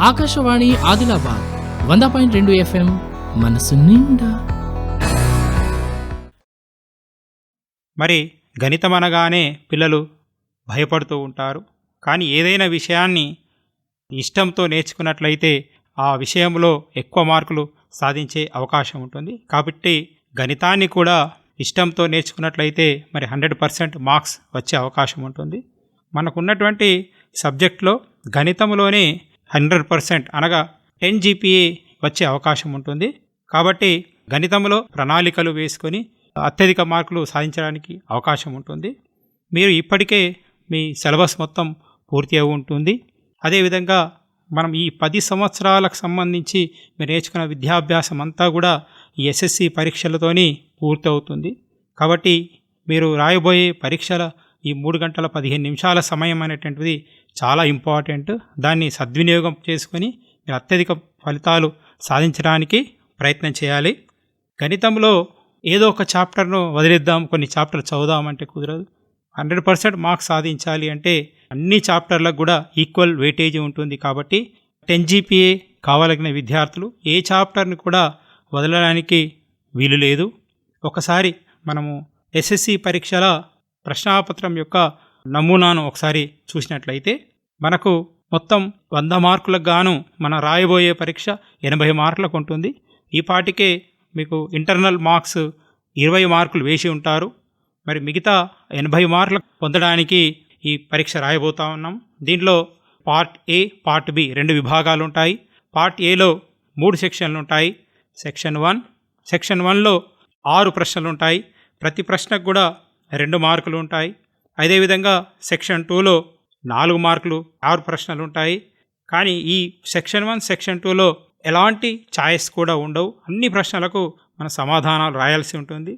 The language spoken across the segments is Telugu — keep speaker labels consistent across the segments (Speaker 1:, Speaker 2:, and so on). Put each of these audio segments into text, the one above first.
Speaker 1: ఆకాశవాణి ఆదిలాబాద్ వంద పాయింట్ రెండు ఎఫ్ఎం మనసు నిండా.
Speaker 2: మరి గణితం అనగానే పిల్లలు భయపడుతూ ఉంటారు. కానీ ఏదైనా విషయాన్ని ఇష్టంతో నేర్చుకున్నట్లయితే ఆ విషయంలో ఎక్కువ మార్కులు సాధించే అవకాశం ఉంటుంది. కాబట్టి గణితాన్ని కూడా ఇష్టంతో నేర్చుకున్నట్లయితే మరి హండ్రెడ్ పర్సెంట్ మార్క్స్ వచ్చే అవకాశం ఉంటుంది. మనకున్నటువంటి సబ్జెక్ట్లో గణితంలోనే హండ్రెడ్ పర్సెంట్ అనగా టెన్ జీపీఏ వచ్చే అవకాశం ఉంటుంది. కాబట్టి గణితంలో ప్రణాళికలు వేసుకొని అత్యధిక మార్కులు సాధించడానికి అవకాశం ఉంటుంది. మీరు ఇప్పటికే మీ సిలబస్ మొత్తం పూర్తి అయి ఉంటుంది. అదేవిధంగా మనం ఈ పది సంవత్సరాలకు సంబంధించి మీరు నేర్చుకున్న విద్యాభ్యాసం అంతా కూడా ఈ ఎస్ఎస్సి పరీక్షలతోని పూర్తవుతుంది. కాబట్టి మీరు రాయబోయే పరీక్షల ఈ మూడు గంటల పదిహేను నిమిషాల సమయం అనేటువంటిది చాలా ఇంపార్టెంట్. దాన్ని సద్వినియోగం చేసుకొని మీరు అత్యధిక ఫలితాలు సాధించడానికి ప్రయత్నం చేయాలి. గణితంలో ఏదో ఒక చాప్టర్ను వదిలేద్దాం కొన్ని చాప్టర్ చదువుదామంటే కుదరదు. హండ్రెడ్ పర్సెంట్ మార్క్స్ సాధించాలి అంటే అన్ని చాప్టర్లకు కూడా ఈక్వల్ వెయిటేజీ ఉంటుంది కాబట్టి టెన్ జీపీఏ కావాలగిన విద్యార్థులు ఏ చాప్టర్ని కూడా వదలడానికి వీలు లేదు. ఒకసారి మనము ఎస్ఎస్సి పరీక్షల ప్రశ్నాపత్రం యొక్క నమూనాను ఒకసారి చూసినట్లయితే మనకు మొత్తం వంద మార్కులకు గాను మన రాయబోయే పరీక్ష ఎనభై మార్కులకు ఉంటుంది. ఈ పాటికే మీకు ఇంటర్నల్ మార్క్స్ ఇరవై మార్కులు వేసి ఉంటారు. మరి మిగతా ఎనభై మార్కులు పొందడానికి ఈ పరీక్ష రాయబోతా ఉన్నాం. దీంట్లో పార్ట్ ఏ పార్ట్ బి రెండు విభాగాలు ఉంటాయి. పార్ట్ ఏలో మూడు సెక్షన్లు ఉంటాయి. సెక్షన్ వన్ సెక్షన్ వన్లో ఆరు ప్రశ్నలు ఉంటాయి. ప్రతి ప్రశ్నకు కూడా రెండు మార్కులు ఉంటాయి. అదేవిధంగా సెక్షన్ టూలో నాలుగు మార్కులు ఆరు ప్రశ్నలు ఉంటాయి కానీ ఈ సెక్షన్ వన్ సెక్షన్ టూలో ఎలాంటి ఛాయిస్ కూడా ఉండవు. అన్ని ప్రశ్నలకు మన సమాధానాలు రాయాల్సి ఉంటుంది.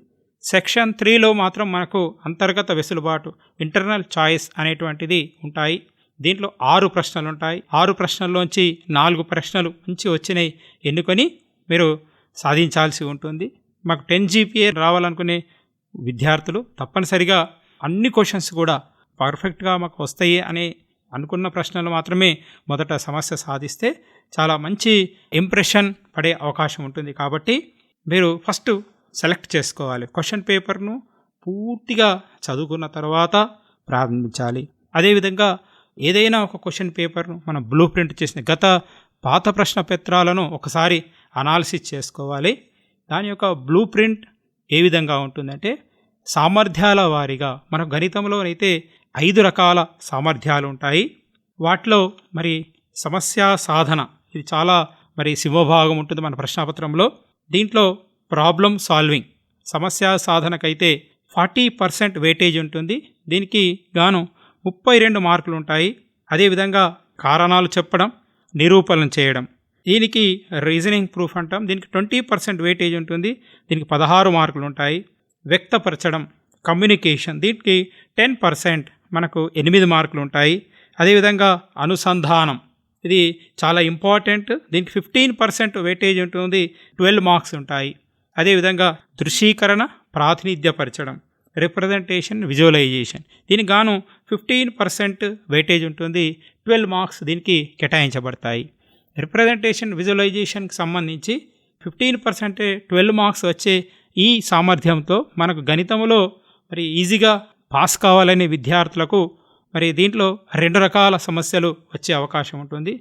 Speaker 2: సెక్షన్ త్రీలో మాత్రం మనకు అంతర్గత వెసులుబాటు ఇంటర్నల్ ఛాయిస్ అనేటువంటిది ఉంటాయి. దీంట్లో ఆరు ప్రశ్నలు ఉంటాయి ఆరు ప్రశ్నల్లోంచి నాలుగు ప్రశ్నలు మంచి వచ్చినాయి ఎన్నుకొని మీరు సాధించాల్సి ఉంటుంది. మాకు టెన్ జీపీఏ రావాలనుకునే విద్యార్థులు తప్పనిసరిగా అన్ని క్వశ్చన్స్ కూడా పర్ఫెక్ట్గా మాకు వస్తాయి అని అనుకున్న ప్రశ్నలు మాత్రమే మొదట సమస్య సాధిస్తే చాలా మంచి ఇంప్రెషన్ పడే అవకాశం ఉంటుంది. కాబట్టి మీరు ఫస్ట్ సెలెక్ట్ చేసుకోవాలి. క్వశ్చన్ పేపర్ను పూర్తిగా చదువుకున్న తర్వాత ప్రారంభించాలి. అదేవిధంగా ఏదైనా ఒక క్వశ్చన్ పేపర్ను మనం బ్లూ ప్రింట్ చేసిన గత పాత ప్రశ్న పత్రాలను ఒకసారి అనాలిసిస్ చేసుకోవాలి. దాని యొక్క బ్లూ ప్రింట్ ఏ విధంగా ఉంటుందంటే సామర్థ్యాల వారీగా మన గణితంలో అయితే ఐదు రకాల సామర్థ్యాలు ఉంటాయి. వాటిలో మరి సమస్య సాధన ఇది చాలా మరి సింహభాగం ఉంటుంది మన ప్రశ్నాపత్రంలో. దీంట్లో ప్రాబ్లం సాల్వింగ్ సమస్య సాధనకైతే ఫార్టీ పర్సెంట్ వెయిటేజ్ ఉంటుంది. దీనికి గాను ముప్పై రెండు మార్కులు ఉంటాయి. అదేవిధంగా కారణాలు చెప్పడం నిరూపణలు చేయడం. దీనికి రీజనింగ్ ప్రూఫ్ అంటాం. దీనికి ట్వంటీ పర్సెంట్ వెయిటేజ్ ఉంటుంది. దీనికి పదహారు మార్కులు ఉంటాయి. వ్యక్తపరచడం కమ్యూనికేషన్ దీనికి టెన్ పర్సెంట్ మనకు ఎనిమిది మార్కులు ఉంటాయి. అదేవిధంగా అనుసంధానం ఇది చాలా ఇంపార్టెంట్ దీనికి ఫిఫ్టీన్ పర్సెంట్ వెయిటేజ్ ఉంటుంది ట్వెల్వ్ మార్క్స్ ఉంటాయి. అదేవిధంగా దృశ్యీకరణ ప్రాతినిధ్యపరచడం రిప్రజెంటేషన్ విజువలైజేషన్ దీనికి గాను ఫిఫ్టీన్ పర్సెంట్ వెయిటేజ్ ఉంటుంది ట్వెల్వ్ మార్క్స్ దీనికి కేటాయించబడతాయి. రిప్రజెంటేషన్ విజువలైజేషన్కి సంబంధించి ఫిఫ్టీన్ పర్సెంటే ట్వెల్వ్ మార్క్స్ వచ్చే ఈ సామర్థ్యంతో మనకు గణితంలో మరి ఈజీగా పాస్ కావాలనే విద్యార్థులకు మరి దీంట్లో రెండు రకాల సమస్యలు వచ్చే అవకాశం ఉంటుంది.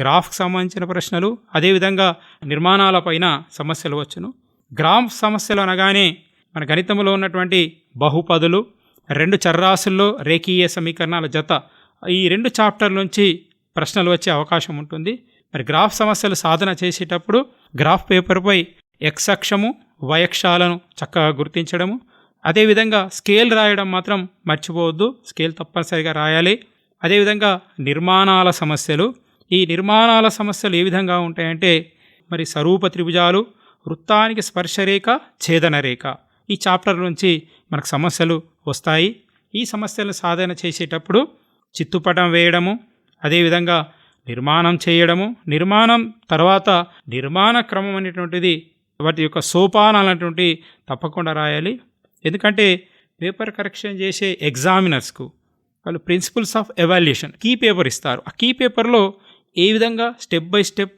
Speaker 2: గ్రాఫ్కి సంబంధించిన ప్రశ్నలు అదేవిధంగా నిర్మాణాలపైన సమస్యలు వచ్చును. గ్రాఫ్ సమస్యలు అనగానే మన గణితంలో ఉన్నటువంటి బహుపదులు రెండు చర్రాసుల్లో రేఖీయ సమీకరణాల జత ఈ రెండు చాప్టర్ నుంచి ప్రశ్నలు వచ్చే అవకాశం ఉంటుంది. మరి గ్రాఫ్ సమస్యలు సాధన చేసేటప్పుడు గ్రాఫ్ పేపర్పై ఎక్స్ అక్షము వయక్షాలను చక్కగా గుర్తించడము. అదేవిధంగా స్కేల్ రాయడం మాత్రం మర్చిపోవద్దు. స్కేల్ తప్పనిసరిగా రాయాలి. అదేవిధంగా నిర్మాణాల సమస్యలు. ఈ నిర్మాణాల సమస్యలు ఏ విధంగా ఉంటాయంటే మరి స్వరూప త్రిభుజాలు వృత్తానికి స్పర్శరేఖ ఛేదన రేఖ ఈ చాప్టర్ నుంచి మనకు సమస్యలు వస్తాయి. ఈ సమస్యలను సాధన చేసేటప్పుడు చిత్తుపటం వేయడము అదేవిధంగా నిర్మాణం చేయడము. నిర్మాణం తర్వాత నిర్మాణ క్రమం అనేటువంటిది వాటి యొక్క సోపానాలు అనేటువంటి తప్పకుండా రాయాలి. ఎందుకంటే పేపర్ కరెక్షన్ చేసే ఎగ్జామినర్స్కు వాళ్ళు principles of evaluation key paper ఇస్తారు. ఆ కీ పేపర్లో ఏ విధంగా స్టెప్ బై స్టెప్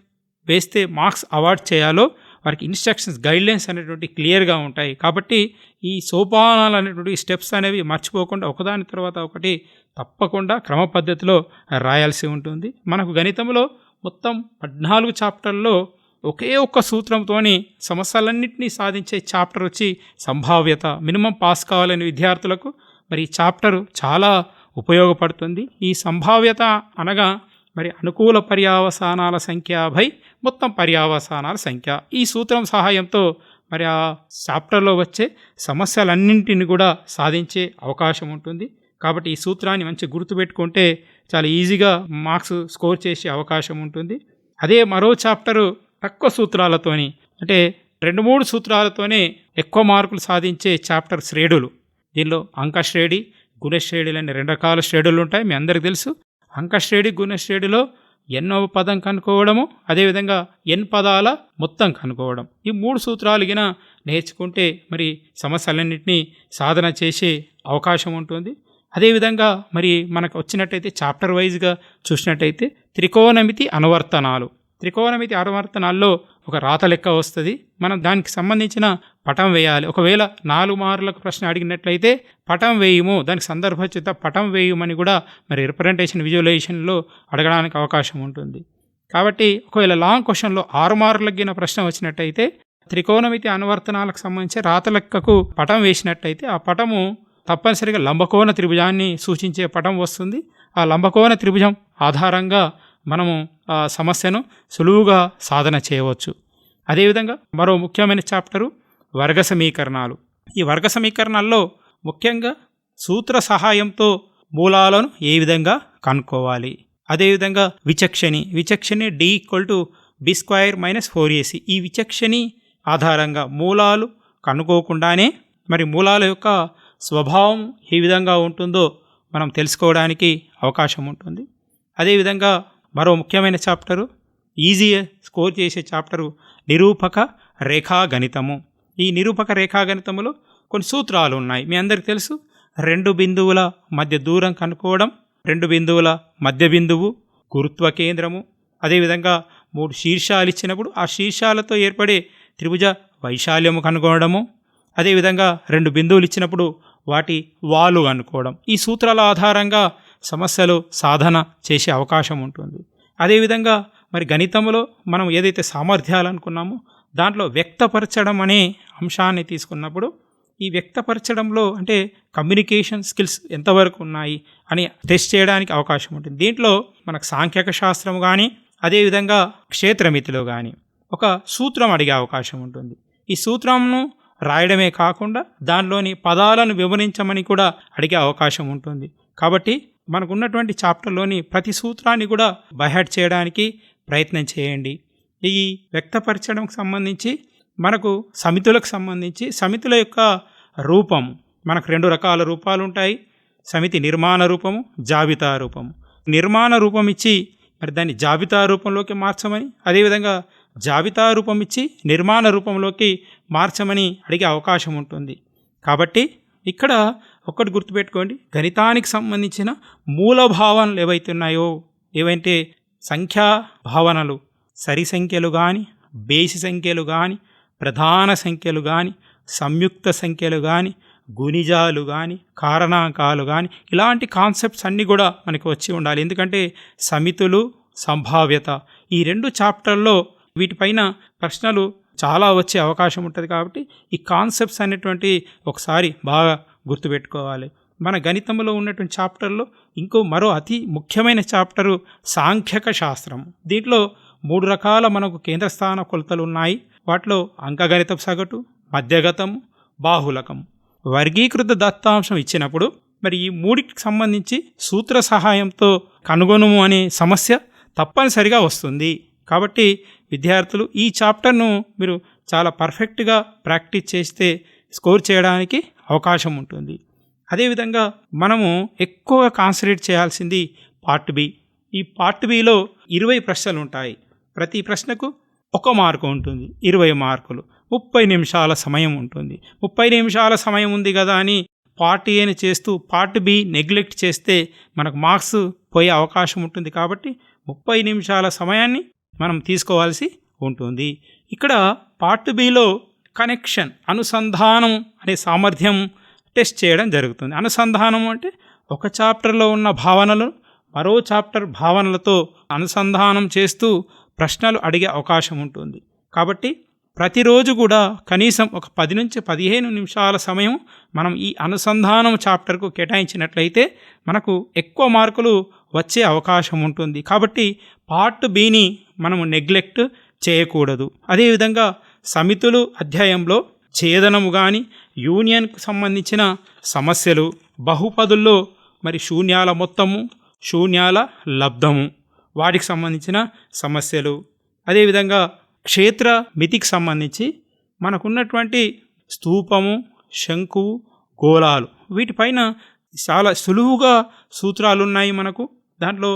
Speaker 2: వేస్తే మార్క్స్ అవార్డ్ చేయాలో వారికి ఇన్స్ట్రక్షన్స్ గైడ్లైన్స్ అనేటువంటి క్లియర్గా ఉంటాయి. కాబట్టి ఈ సోపానాలు అనేటువంటి స్టెప్స్ అనేవి మర్చిపోకుండా ఒకదాని తర్వాత ఒకటి తప్పకుండా క్రమ పద్ధతిలో రాయాల్సి ఉంటుంది. మనకు గణితంలో మొత్తం పద్నాలుగు చాప్టర్లో ఒకే ఒక్క సూత్రంతోని సమస్యలన్నింటినీ సాధించే చాప్టర్ వచ్చి సంభావ్యత మినిమం పాస్ కావాలని విద్యార్థులకు. మరి ఈ చాప్టరు చాలా ఉపయోగపడుతుంది. ఈ సంభావ్యత అనగా మరి అనుకూల పర్యావసానాల సంఖ్య బై మొత్తం పర్యావసానాల సంఖ్య. ఈ సూత్రం సహాయంతో మరి ఆ చాప్టర్లో వచ్చే సమస్యలన్నింటిని కూడా సాధించే అవకాశం ఉంటుంది. కాబట్టి ఈ సూత్రాన్ని మంచి గుర్తుపెట్టుకుంటే చాలా ఈజీగా మార్క్స్ స్కోర్ చేసే అవకాశం ఉంటుంది. అదే మరో చాప్టరు తక్కువ సూత్రాలతోని అంటే రెండు మూడు సూత్రాలతోనే ఎక్కువ మార్కులు సాధించే చాప్టర్ శ్రేణులు. దీనిలో అంకశ్రేణి గుణశ్రేణులని గుణశ్రేణులు అనే రెండు రకాల శ్రేణులు ఉంటాయి మీ అందరికీ తెలుసు. అంకశ్రేణి గుణశ్రేణిలో ఎన్నో పదం కనుక్కోవడము అదేవిధంగా ఎన్ పదాల మొత్తం కనుక్కోవడం. ఈ మూడు సూత్రాలు గిన నేర్చుకుంటే మరి సమస్యలన్నింటినీ సాధన చేసే అవకాశం ఉంటుంది. అదేవిధంగా మరి మనకు వచ్చినట్టయితే చాప్టర్ వైజ్గా చూసినట్టయితే త్రికోణమితి అనువర్తనాలు. త్రికోణమితి అనువర్తనాల్లో ఒక రాత లెక్క వస్తుంది. మనం దానికి సంబంధించిన పటం వేయాలి. ఒకవేళ నాలుగు మార్లకు ప్రశ్న అడిగినట్లయితే పటం వేయము దానికి సందర్భోచిత పటం వేయమని కూడా మరి రిప్రజెంటేషన్ విజువలైజేషన్లో అడగడానికి అవకాశం ఉంటుంది. కాబట్టి ఒకవేళ లాంగ్ క్వశ్చన్లో ఆరు మార్కులకు ప్రశ్న వచ్చినట్టయితే త్రికోణమితి అనువర్తనాలకు సంబంధించి రాత లెక్కకు పటం వేసినట్టయితే ఆ పటము తప్పనిసరిగా లంబకోణ త్రిభుజాన్ని సూచించే పటం వస్తుంది. ఆ లంబకోణ త్రిభుజం ఆధారంగా మనము ఆ సమస్యను సులువుగా సాధన చేయవచ్చు. అదేవిధంగా మరో ముఖ్యమైన చాప్టరు వర్గ సమీకరణాలు. ఈ వర్గ సమీకరణాల్లో ముఖ్యంగా సూత్ర సహాయంతో మూలాలను ఏ విధంగా కనుక్కోవాలి? అదేవిధంగా విచక్షణి విచక్షణి D equal to B square minus four AC ఈ విచక్షణి ఆధారంగా మూలాలు కనుక్కోకుండానే మరి మూలాల యొక్క స్వభావం ఏ విధంగా ఉంటుందో మనం తెలుసుకోవడానికి అవకాశం ఉంటుంది. అదేవిధంగా మరో ముఖ్యమైన చాప్టరు ఈజీ స్కోర్ చేసే చాప్టరు నిరూపక రేఖాగణితము. ఈ నిరూపక రేఖాగణితములో కొన్ని సూత్రాలు ఉన్నాయి. మీ అందరికి తెలుసు రెండు బిందువుల మధ్య దూరం కనుక్కోవడం రెండు బిందువుల మధ్య బిందువు గురుత్వ కేంద్రము. అదేవిధంగా మూడు శీర్షాలు ఇచ్చినప్పుడు ఆ శీర్షాలతో ఏర్పడే త్రిభుజ వైశాల్యము కనుగొనడము అదేవిధంగా రెండు బిందువులు ఇచ్చినప్పుడు వాటి వాలు కనుక్కోవడం. ఈ సూత్రాల ఆధారంగా సమస్యలు సాధన చేసే అవకాశం ఉంటుంది. అదేవిధంగా మరి గణితంలో మనం ఏదైతే సామర్థ్యాలు అనుకున్నామో దాంట్లో వ్యక్తపరచడం అనే అంశాన్ని తీసుకున్నప్పుడు ఈ వ్యక్తపరచడంలో అంటే కమ్యూనికేషన్ స్కిల్స్ ఎంతవరకు ఉన్నాయి అని టెస్ట్ చేయడానికి అవకాశం ఉంటుంది. దీంట్లో మనకు సాంఖ్యక శాస్త్రం కానీ అదేవిధంగా క్షేత్రమితిలో కానీ ఒక సూత్రం అడిగే అవకాశం ఉంటుంది. ఈ సూత్రంను రాయడమే కాకుండా దానిలోని పదాలను వివరించమని కూడా అడిగే అవకాశం ఉంటుంది. కాబట్టి మనకున్నటువంటి చాప్టర్లోని ప్రతి సూత్రాన్ని కూడా బైహాట్ చేయడానికి ప్రయత్నం చేయండి. ఈ వ్యక్తపరచడంకి సంబంధించి మనకు సమితులకు సంబంధించి సమితుల యొక్క రూపం మనకు రెండు రకాల రూపాలు ఉంటాయి. సమితి నిర్మాణ రూపము జాబితా రూపము. నిర్మాణ రూపం ఇచ్చి మరి దాన్ని జాబితా రూపంలోకి మార్చమని అదేవిధంగా జాబితా రూపం ఇచ్చి నిర్మాణ రూపంలోకి మార్చమని అడిగే అవకాశం ఉంటుంది. కాబట్టి ఇక్కడ ఒక్కటి గుర్తుపెట్టుకోండి. గణితానికి సంబంధించిన మూల భావనలు ఏవైతే ఉన్నాయో ఏవైతే సంఖ్యా భావనలు సరి సంఖ్యలు కానీ బేసి సంఖ్యలు కానీ ప్రధాన సంఖ్యలు కానీ సంయుక్త సంఖ్యలు కానీ గుణిజాలు కానీ కారణాంకాలు కానీ ఇలాంటి కాన్సెప్ట్స్ అన్నీ కూడా మనకి వచ్చి ఉండాలి. ఎందుకంటే సమితులు సంభావ్యత ఈ రెండు చాప్టర్లో వీటిపైన ప్రశ్నలు చాలా వచ్చే అవకాశం ఉంటుంది కాబట్టి ఈ కాన్సెప్ట్స్ అనేటువంటి ఒకసారి బాగా గుర్తుపెట్టుకోవాలి. మన గణితంలో ఉన్నటువంటి చాప్టర్లో ఇంకో మరో అతి ముఖ్యమైన చాప్టరు సాంఖ్యక శాస్త్రం. దీంట్లో మూడు రకాల మనకు కేంద్రస్థాన కొలతలు ఉన్నాయి. వాటిలో అంకగణిత సగటు మధ్యగతం బాహులకం. వర్గీకృత దత్తాంశం ఇచ్చినప్పుడు మరి ఈ మూడికి సంబంధించి సూత్ర సహాయంతో కనుగొనుము అనే సమస్య తప్పనిసరిగా వస్తుంది. కాబట్టి విద్యార్థులు ఈ చాప్టర్ను మీరు చాలా పర్ఫెక్ట్గా ప్రాక్టీస్ చేస్తే స్కోర్ చేయడానికి అవకాశం ఉంటుంది. అదేవిధంగా మనము ఎక్కువగా కాన్సన్ట్రేట్ చేయాల్సింది పార్ట్ బి ఈ పార్ట్ బిలో ఇరవై ప్రశ్నలు ఉంటాయి. ప్రతి ప్రశ్నకు ఒక మార్కు ఉంటుంది. ఇరవై మార్కులు. ముప్పై నిమిషాల సమయం ఉంటుంది. ముప్పై నిమిషాల సమయం ఉంది కదా అని పార్ట్ ఏని చేస్తూ పార్ట్ బి నెగ్లెక్ట్ చేస్తే మనకు మార్క్స్ పోయే అవకాశం ఉంటుంది కాబట్టి ముప్పై నిమిషాల సమయాన్ని మనం తీసుకోవాల్సి ఉంటుంది. ఇక్కడ పార్ట్ బిలో కనెక్షన్ అనుసంధానం అనే సామర్థ్యం టెస్ట్ చేయడం జరుగుతుంది. అనుసంధానం అంటే ఒక చాప్టర్లో ఉన్న భావనలు మరో చాప్టర్ భావనలతో అనుసంధానం చేస్తూ ప్రశ్నలు అడిగే అవకాశం ఉంటుంది. కాబట్టి ప్రతిరోజు కూడా కనీసం ఒక పది నుంచి పదిహేను నిమిషాల సమయం మనం ఈ అనుసంధానం చాప్టర్కు కేటాయించినట్లయితే మనకు ఎక్కువ మార్కులు వచ్చే అవకాశం ఉంటుంది. కాబట్టి పార్ట్ బీని మనము నెగ్లెక్ట్ చేయకూడదు. అదేవిధంగా సమితులు అధ్యాయంలో ఛేదనము కానీ యూనియన్కు సంబంధించిన సమస్యలు బహుపదుల్లో మరి శూన్యాల మొత్తము శూన్యాల లబ్ధము వాటికి సంబంధించిన సమస్యలు. అదేవిధంగా క్షేత్ర మితికి సంబంధించి మనకున్నటువంటి స్తూపము శంకువు గోళాలు వీటిపైన చాలా సులువుగా సూత్రాలు ఉన్నాయి మనకు. దాంట్లో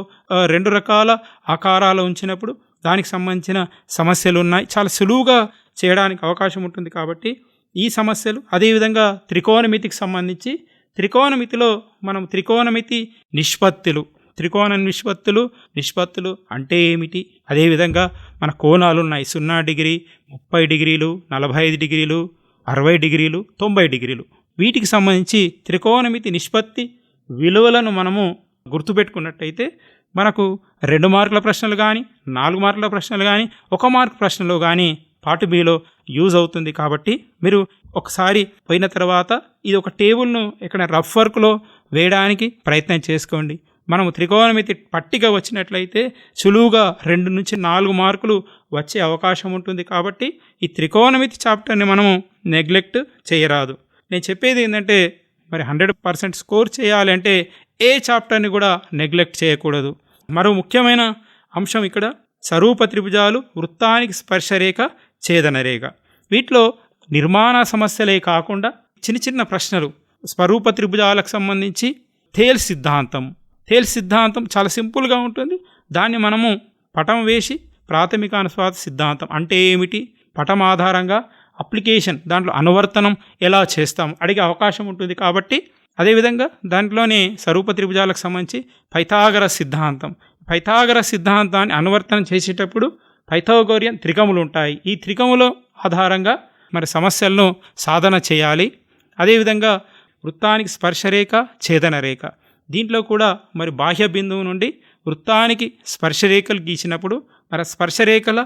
Speaker 2: రెండు రకాల ఆకారాలు ఉంచినప్పుడు దానికి సంబంధించిన సమస్యలు ఉన్నాయి చాలా సులువుగా చేయడానికి అవకాశం ఉంటుంది కాబట్టి ఈ సమస్యలు అదేవిధంగా త్రికోణమితికి సంబంధించి త్రికోణమితిలో మనం త్రికోణమితి నిష్పత్తులు త్రికోణ నిష్పత్తులు నిష్పత్తులు అంటే ఏమిటి? అదేవిధంగా మన కోణాలు ఉన్నాయి. సున్నా డిగ్రీ ముప్పై డిగ్రీలు నలభై ఐదు డిగ్రీలు అరవై డిగ్రీలు తొంభై డిగ్రీలు. వీటికి సంబంధించి త్రికోణమితి నిష్పత్తి విలువలను మనము గుర్తుపెట్టుకున్నట్టయితే మనకు రెండు మార్కుల ప్రశ్నలు కానీ నాలుగు మార్కుల ప్రశ్నలు కానీ ఒక మార్కు ప్రశ్నలు కానీ పార్ట్ బిలో యూజ్ అవుతుంది కాబట్టి మీరు ఒకసారి పోయిన తర్వాత ఇది ఒక టేబుల్ను ఇక్కడ రఫ్ వర్క్లో వేయడానికి ప్రయత్నం చేసుకోండి. మనము త్రికోణమితి పట్టిక వచ్చినట్లయితే సులువుగా రెండు నుంచి నాలుగు మార్కులు వచ్చే అవకాశం ఉంటుంది కాబట్టి ఈ త్రికోణమితి చాప్టర్ని మనము నెగ్లెక్ట్ చేయరాదు. నేను చెప్పేది ఏంటంటే మరి హండ్రెడ్ పర్సెంట్ స్కోర్ చేయాలంటే ఏ చాప్టర్ని కూడా నెగ్లెక్ట్ చేయకూడదు. మరో ముఖ్యమైన అంశం ఇక్కడ సరూప త్రిభుజాలు వృత్తానికి స్పర్శరేఖ ఛేదనరేగ వీటిలో నిర్మాణ సమస్యలే కాకుండా చిన్న చిన్న ప్రశ్నలు. స్వరూప త్రిభుజాలకు సంబంధించి తేల్ సిద్ధాంతం. తేల్ సిద్ధాంతం చాలా సింపుల్గా ఉంటుంది. దాన్ని మనము పటం వేసి ప్రాథమిక అనుస్వాద సిద్ధాంతం అంటే ఏమిటి? పటం ఆధారంగా అప్లికేషన్ దాంట్లో అనువర్తనం ఎలా చేస్తాం అడిగే అవకాశం ఉంటుంది కాబట్టి అదేవిధంగా దాంట్లోనే స్వరూప త్రిభుజాలకు సంబంధించి పైథాగర సిద్ధాంతం. పైథాగర సిద్ధాంతాన్ని అనువర్తనం చేసేటప్పుడు పైథాగోరియన్ త్రికములు ఉంటాయి ఈ త్రికముల ఆధారంగా మరి సమస్యలను సాధన చేయాలి. అదేవిధంగా వృత్తానికి స్పర్శరేఖ ఛేదన రేఖ దీంట్లో కూడా మరి బాహ్య బిందువు నుండి వృత్తానికి స్పర్శరేఖలు గీసినప్పుడు మరి స్పర్శరేఖల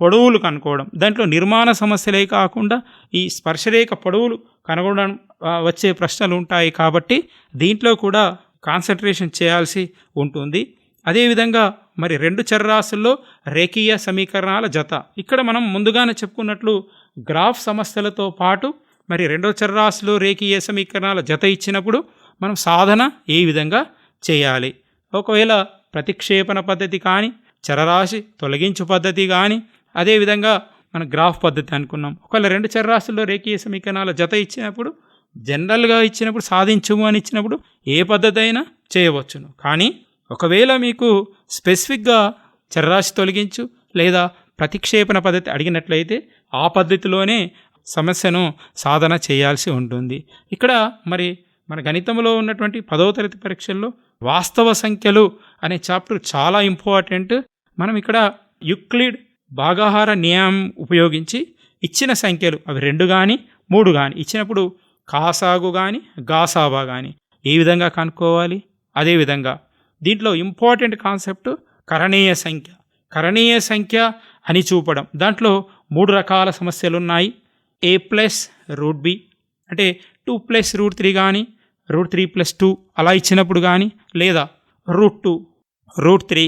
Speaker 2: పొడవులు కనుక్కోవడం. దాంట్లో నిర్మాణ సమస్యలే కాకుండా ఈ స్పర్శరేఖ పొడవులు కనుగొనడం వచ్చే ప్రశ్నలు ఉంటాయి కాబట్టి దీంట్లో కూడా కాన్సన్ట్రేషన్ చేయాల్సి ఉంటుంది. అదేవిధంగా మరి రెండు చర్రాసుల్లో రేఖీయ సమీకరణాల జత. ఇక్కడ మనం ముందుగానే చెప్పుకున్నట్లు గ్రాఫ్ సమస్యలతో పాటు మరి రెండో చర్రాసులో రేఖీయ సమీకరణాల జత ఇచ్చినప్పుడు మనం సాధన ఏ విధంగా చేయాలి? ఒకవేళ ప్రతిక్షేపణ పద్ధతి కానీ చరరాశి తొలగించు పద్ధతి కానీ అదేవిధంగా మన గ్రాఫ్ పద్ధతి అనుకున్నాం. ఒకవేళ రెండు చర్రాసుల్లో రేఖీయ సమీకరణాల జత ఇచ్చినప్పుడు జనరల్గా ఇచ్చినప్పుడు సాధించుము అని ఇచ్చినప్పుడు ఏ పద్ధతి అయినా చేయవచ్చును. కానీ ఒకవేళ మీకు స్పెసిఫిక్గా చరరాశి తొలగించు లేదా ప్రతిక్షేపణ పద్ధతి అడిగినట్లయితే ఆ పద్ధతిలోనే సమస్యను సాధన చేయాల్సి ఉంటుంది. ఇక్కడ మరి మన గణితంలో ఉన్నటువంటి పదవ తరగతి పరీక్షల్లో వాస్తవ సంఖ్యలు అనే చాప్టర్ చాలా ఇంపార్టెంట్. మనం ఇక్కడ యుక్లిడ్ భాగాహార నియమం ఉపయోగించి ఇచ్చిన సంఖ్యలు అవి రెండు కానీ మూడు కానీ ఇచ్చినప్పుడు కాసాగు కానీ గాసాబా కానీ ఏ విధంగా కనుక్కోవాలి? అదేవిధంగా దీంట్లో ఇంపార్టెంట్ కాన్సెప్ట్ కరణీయ సంఖ్య. కరణీయ సంఖ్య అని చూపడం. దాంట్లో మూడు రకాల సమస్యలు ఉన్నాయి ఏ ప్లస్ రూట్ బి అంటే టూ ప్లస్ రూట్ త్రీ కానీ రూట్ త్రీ ప్లస్ టూ అలా ఇచ్చినప్పుడు కానీ లేదా రూట్ టూ రూట్ త్రీ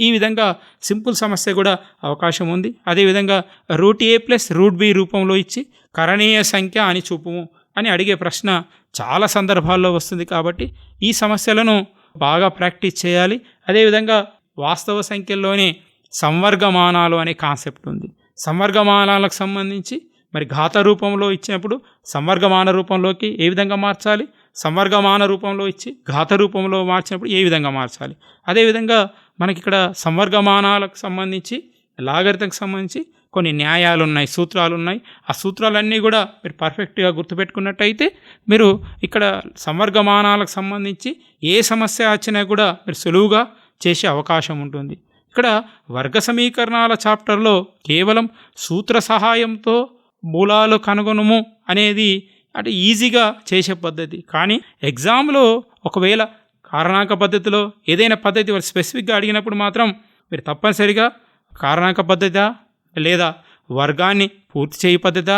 Speaker 2: ఈ విధంగా సింపుల్ సమస్య కూడా అవకాశం ఉంది. అదేవిధంగా root A plus root B రూపంలో ఇచ్చి కరణీయ సంఖ్య అని చూపుము అని అడిగే ప్రశ్న చాలా సందర్భాల్లో వస్తుంది కాబట్టి ఈ సమస్యలను బాగా ప్రాక్టీస్ చేయాలి. అదేవిధంగా వాస్తవ సంఖ్యల్లోనే సంవర్గమానాలు అనే కాన్సెప్ట్ ఉంది. సంవర్గమానాలకు సంబంధించి మరి ఘాత రూపంలో ఇచ్చినప్పుడు సంవర్గమాన రూపంలోకి ఏ విధంగా మార్చాలి? సంవర్గమాన రూపంలో ఇచ్చి ఘాత రూపంలో మార్చినప్పుడు ఏ విధంగా మార్చాలి? అదేవిధంగా మనకి ఇక్కడ సంవర్గమానాలకు సంబంధించి లాగరితకు సంబంధించి కొన్ని న్యాయాలు ఉన్నాయి సూత్రాలు ఉన్నాయి ఆ సూత్రాలన్నీ కూడా మీరు పర్ఫెక్ట్గా గుర్తుపెట్టుకున్నట్టయితే మీరు ఇక్కడ సంవర్గమానాలకు సంబంధించి ఏ సమస్య వచ్చినా కూడా మీరు సులువుగా చేసే అవకాశం ఉంటుంది. ఇక్కడ వర్గ సమీకరణాల చాప్టర్లో కేవలం సూత్ర సహాయంతో మూలాలు కనుగొనము అనేది అంటే ఈజీగా చేసే పద్ధతి. కానీ ఎగ్జామ్లో ఒకవేళ కారణాంక పద్ధతిలో ఏదైనా పద్ధతి వారు స్పెసిఫిక్గా అడిగినప్పుడు మాత్రం మీరు తప్పనిసరిగా కారణాంక పద్ధత లేదా వర్గాన్ని పూర్తి చేయి పద్ధత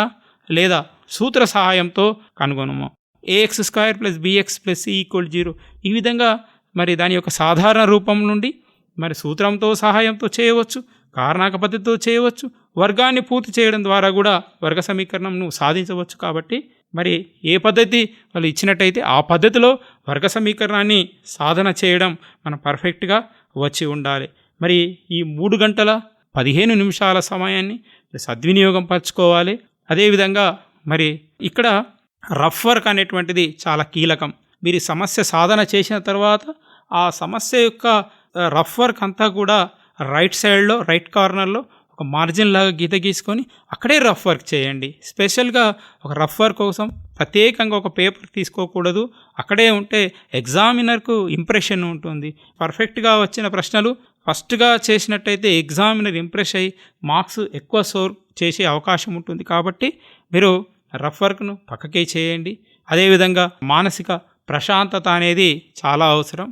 Speaker 2: లేదా సూత్ర సహాయంతో కనుగొనము. A X square plus B X plus C equal zero ఈ విధంగా మరి దాని యొక్క సాధారణ రూపం నుండి మరి సూత్రంతో సహాయంతో చేయవచ్చు కారణాక పద్ధతితో చేయవచ్చు వర్గాన్ని పూర్తి చేయడం ద్వారా కూడా వర్గ సమీకరణంను సాధించవచ్చు కాబట్టి మరి ఏ పద్ధతి వాళ్ళు ఇచ్చినట్టయితే ఆ పద్ధతిలో వర్గ సమీకరణాన్ని సాధన చేయడం మనం పర్ఫెక్ట్గా వచ్చి ఉండాలి. మరి ఈ మూడు గంటల పదిహేను నిమిషాల సమయాన్ని సద్వినియోగం పరచుకోవాలి అదేవిధంగా మరి ఇక్కడ రఫ్ వర్క్ అనేటువంటిది చాలా కీలకం. మీరు సమస్య సాధన చేసిన తర్వాత ఆ సమస్య యొక్క రఫ్ వర్క్ అంతా కూడా రైట్ సైడ్లో రైట్ కార్నర్లో ఒక మార్జిన్ లాగా గీత గీసుకొని అక్కడే రఫ్ వర్క్ చేయండి. స్పెషల్గా ఒక రఫ్ వర్క్ కోసం ప్రత్యేకంగా ఒక పేపర్ తీసుకోకూడదు. అక్కడే ఉంటే ఎగ్జామినర్కు ఇంప్రెషన్ ఉంటుంది. పర్ఫెక్ట్గా వచ్చిన ప్రశ్నలు ఫస్ట్గా చేసినట్టయితే ఎగ్జామినర్ ఇంప్రెస్ అయ్యి మార్క్స్ ఎక్కువ సోర్ చేసే అవకాశం ఉంటుంది కాబట్టి మీరు రఫ్ వర్క్ను పక్కకే చేయండి. అదేవిధంగా మానసిక ప్రశాంతత అనేది చాలా అవసరం.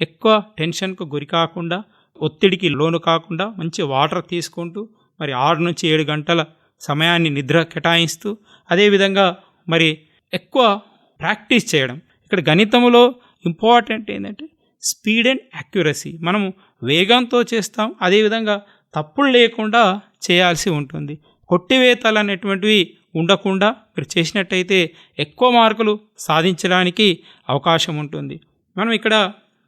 Speaker 2: ఎక్కువ టెన్షన్కు గురి కాకుండా ఒత్తిడికి లోను కాకుండా మంచి వాటర్ తీసుకుంటూ మరి ఆరు నుంచి ఏడు గంటల సమయాన్ని నిద్ర కేటాయిస్తూ అదేవిధంగా మరి ఎక్కువ ప్రాక్టీస్ చేయడం. ఇక్కడ గణితంలో ఇంపార్టెంట్ ఏంటంటే స్పీడ్ అండ్ యాక్యురసీ. మనము వేగంతో చేస్తాం అదేవిధంగా తప్పులు లేకుండా చేయాల్సి ఉంటుంది. కొట్టివేతలు అనేటువంటివి ఉండకుండా మీరు చేసినట్టయితే ఎక్కువ మార్కులు సాధించడానికి అవకాశం ఉంటుంది. మనం ఇక్కడ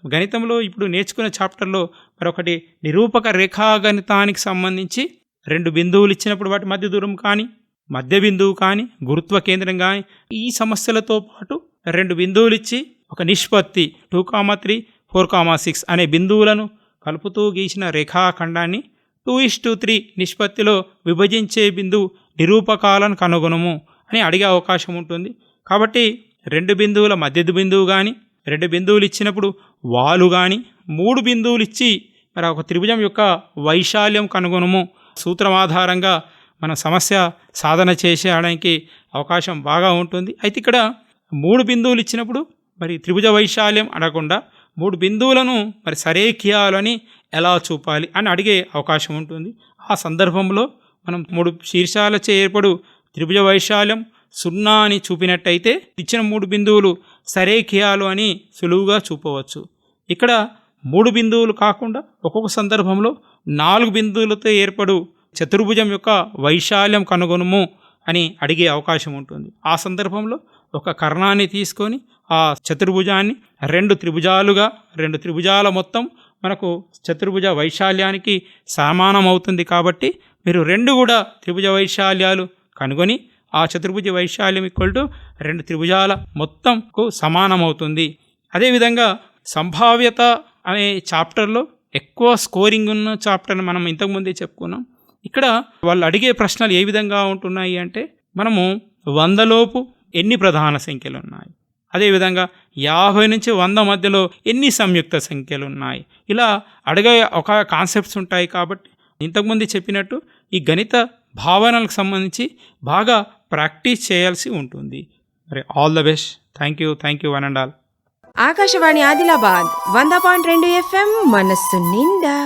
Speaker 2: గణితంలో ఇప్పుడు నేర్చుకునే చాప్టర్లో మరొకటి నిరూపక రేఖాగణితానికి సంబంధించి రెండు బిందువులు ఇచ్చినప్పుడు వాటి మధ్య దూరం కానీ మధ్య బిందువు కానీ గురుత్వ కేంద్రం కానీ ఈ సమస్యలతో పాటు రెండు బిందువులు ఇచ్చి ఒక నిష్పత్తి two comma three four comma six అనే బిందువులను కలుపుతూ గీసిన రేఖాఖండాన్ని టూ ఇస్ టూ త్రీ నిష్పత్తిలో విభజించే బిందువు నిరూపకాలను కనుగొనము అని అడిగే అవకాశం ఉంటుంది. కాబట్టి రెండు బిందువుల మధ్య బిందువు కానీ రెండు బిందువులు ఇచ్చినప్పుడు వాలు కానీ మూడు బిందువులు ఇచ్చి మరి ఒక త్రిభుజం యొక్క వైశాల్యం కనుగొనము. సూత్రం ఆధారంగా మన సమస్య సాధన చేసేయడానికి అవకాశం బాగా ఉంటుంది. అయితే ఇక్కడ మూడు బిందువులు ఇచ్చినప్పుడు మరి త్రిభుజ వైశాల్యం అడగకుండా మూడు బిందువులను మరి సరేఖియాలని ఎలా చూపాలి అని అడిగే అవకాశం ఉంటుంది. ఆ సందర్భంలో మనం మూడు శీర్షాలచే ఏర్పడు త్రిభుజ వైశాల్యం సున్నా అని చూపినట్టయితే ఇచ్చిన మూడు బిందువులు సరేఖియాలు అని సులువుగా చూపవచ్చు. ఇక్కడ మూడు బిందువులు కాకుండా ఒక్కొక్క సందర్భంలో నాలుగు బిందువులతో ఏర్పడు చతుర్భుజం యొక్క వైశాల్యం కనుగొనుము అని అడిగే అవకాశం ఉంటుంది. ఆ సందర్భంలో ఒక కర్ణాన్ని తీసుకొని ఆ చతుర్భుజాన్ని రెండు త్రిభుజాలుగా రెండు త్రిభుజాల మొత్తం మనకు చతుర్భుజ వైశాల్యానికి సమానం అవుతుంది కాబట్టి మీరు రెండు కూడా త్రిభుజ వైశాల్యాలు కనుగొని ఆ చతుర్భుజ వైశాల్యం ఈక్వల్ టు రెండు త్రిభుజాల మొత్తంకు సమానం అవుతుంది అదేవిధంగా సంభావ్యత అనే చాప్టర్లో ఎక్కువ స్కోరింగ్ ఉన్న చాప్టర్ని మనం ఇంతకుముందే చెప్పుకున్నాం. ఇక్కడ వాళ్ళు అడిగే ప్రశ్నలు ఏ విధంగా ఉంటున్నాయి అంటే మనము వందలోపు ఎన్ని ప్రధాన సంఖ్యలు ఉన్నాయి? అదేవిధంగా యాభై నుంచి వంద మధ్యలో ఎన్ని సంయుక్త సంఖ్యలు ఉన్నాయి? ఇలా అడిగే ఒక కాన్సెప్ట్స్ ఉంటాయి కాబట్టి ఇంతకుముందు చెప్పినట్టు ఈ గణిత భావనలకు సంబంధించి బాగా ప్రాక్టీస్ చేయాల్సి ఉంటుంది. మరి all the best thank you thank you one and all
Speaker 3: Akashvani Adilabad వంద పాయింట్ రెండు ఎఫ్ఎం మనస్సు నిండా.